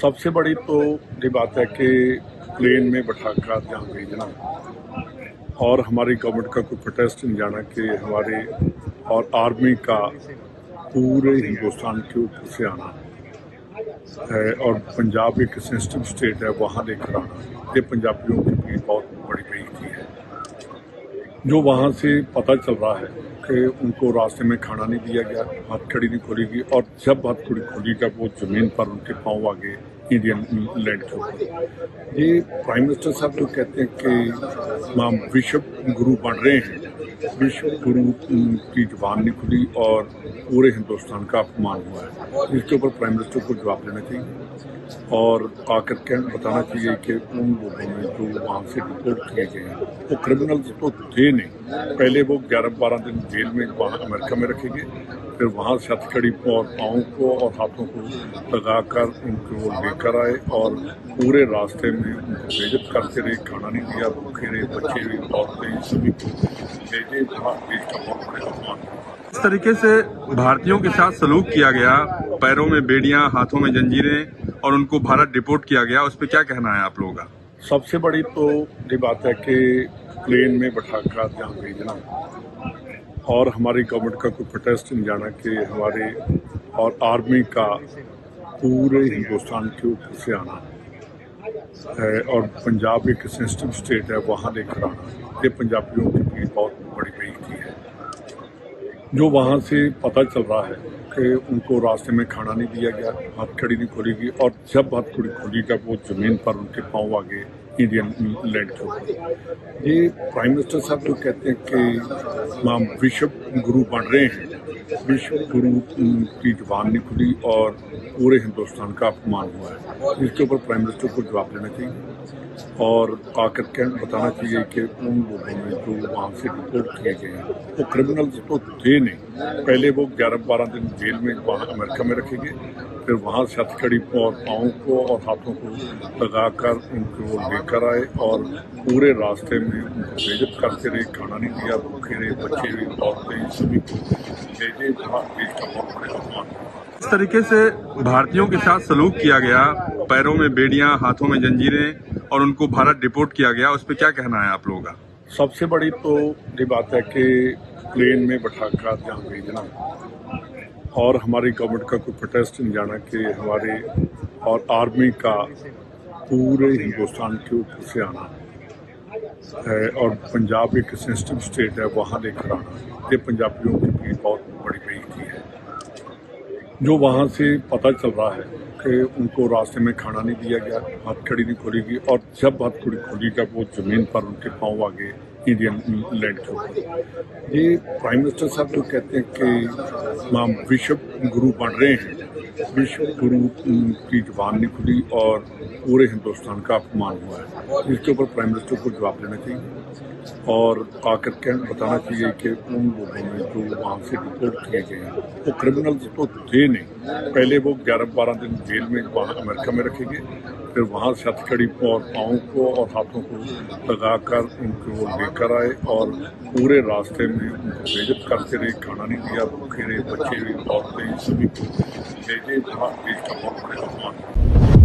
सबसे बड़ी तो ये बात है कि प्लेन में बैठाकर जहाँ भेजना और हमारी गवर्नमेंट का कोई प्रोटेस्ट नहीं जाना कि हमारे और आर्मी का पूरे हिंदुस्तान के ऊपर से आना है और पंजाब एक सेंसिटिव स्टेट है, वहाँ लेकर आना। ये पंजाबियों की भी बहुत बड़ी बेइज्जती है। जो वहाँ से पता चल रहा है कि उनको रास्ते में खाना नहीं दिया गया हथकड़ी नहीं खोली गई और जब हथकड़ी खोली जब वो ज़मीन पर उनके पाँव आ गए इंडियन लैंड के ऊपर। ये प्राइम मिनिस्टर साहब जो कहते हैं कि हम विश्व गुरु बन रहे हैं विश्व गुरु की ज़ुबान नहीं खुली और पूरे हिंदुस्तान का अपमान हुआ है। इसके ऊपर प्राइम मिनिस्टर को जवाब देना चाहिए और आकर के बताना चाहिए कि उन लोगों ने जो वहाँ से रिपोर्ट किए गए हैं, वो क्रिमिनल तो थे नहीं। पहले वो ग्यारह बारह दिन जेल में वहाँ अमेरिका में रखे गए, फिर वहाँ से हथकड़ी और पाँव को और हाथों को लगाकर उनको लेकर आए और पूरे रास्ते में उनको बेजत करते रहे, खाना नहीं दिया, भूखे रहे बच्चे भी औरतें, सभी को भेजे वहाँ का बहुत बड़े इस तरीके से भारतीयों के साथ सलूक किया गया पैरों में बेड़ियाँ हाथों में जंजीरें और उनको भारत डिपोर्ट किया गया उस पर क्या कहना है आप लोगों? का सबसे बड़ी तो ये बात है कि प्लेन में बैठाकर जहाँ भेजना और हमारी गवर्नमेंट का कोई प्रोटेस्ट नहीं जाना कि हमारे और आर्मी का पूरे हिंदुस्तान के ऊपर से आना। और पंजाब एक सेंसिटिव स्टेट है, वहाँ लेकर आना ये पंजाबियों की लिए बहुत बड़ी बेजती है। जो वहाँ से पता चल रहा है कि उनको रास्ते में खाना नहीं दिया गया हथकड़ी नहीं खोली गई और जब हथकड़ी खोली जब वो ज़मीन पर उनके पाँव आ गए। इंडियन लैंड के ऊपर ये प्राइम मिनिस्टर साहब जो कहते हैं कि हम विश्व गुरु बन रहे हैं। विश्व गुरु की ज़ुबान नहीं खुली और पूरे हिंदुस्तान का अपमान हुआ है। इसके ऊपर प्राइम मिनिस्टर को जवाब देना चाहिए और आकर के बताना चाहिए कि उन लोगों ने जो वहाँ से रिपोर्ट किए गए हैं, वो क्रिमिनल्स तो थे नहीं। पहले वो ग्यारह बारह दिन जेल में वहाँ अमेरिका में रखे गए। फिर वहाँ से हथकड़ी और पाँव को और हाथों को लगाकर उनको लेकर आए और पूरे रास्ते में उनको बेजत करते रहे खाना नहीं दिया भूखे रहे बच्चे भी औरतें सभी को भेजे देश का बहुत बड़े अपमान इस तरीके से भारतीयों के साथ सलूक किया गया पैरों में बेड़ियाँ हाथों में जंजीरें और उनको भारत डिपोर्ट किया गया। उस पर क्या कहना है आप लोगों का? सबसे बड़ी तो ये बात है कि प्लेन में बैठाकर जहाँ भेजना। और हमारी गवर्नमेंट का कोई प्रोटेस्ट नहीं जाना कि हमारे और आर्मी का पूरे हिंदुस्तान के ऊपर से आना है और पंजाब एक सेंसिटिव स्टेट है, वहाँ लेकर आना। ये पंजाबियों की भी बहुत बड़ी बेइज्जती है। जो वहाँ से पता चल रहा है कि उनको रास्ते में खाना नहीं दिया गया हथकड़ी नहीं खोलेगी और जब हथकड़ी खोली जब वो ज़मीन पर उनके पाँव आ गए लैंड के ऊपर। ये प्राइम मिनिस्टर साहब जो कहते हैं कि हम विश्व गुरु बन रहे हैं। विश्व गुरु की ज़ुबान खुली और पूरे हिंदुस्तान का अपमान हुआ है। इसके ऊपर प्राइम मिनिस्टर को जवाब देना चाहिए और आकर के बताना चाहिए कि उन लोगों ने जो वहाँ से रिपोर्ट किए गए हैं, वो क्रिमिनल्स तो थे नहीं। पहले वो ग्यारह बारह दिन जेल में वहाँ अमेरिका में रखे गए, फिर वहाँ से हथकड़ी और पाँव को और हाथों को लगाकर उनको लेकर आए और पूरे रास्ते में उनको बेजत करते रहे, खाना नहीं दिया, भूखे रहे बच्चे भी औरतें सभी को भेजे वहाँ देश का बहुत बड़े अपमान हुआ।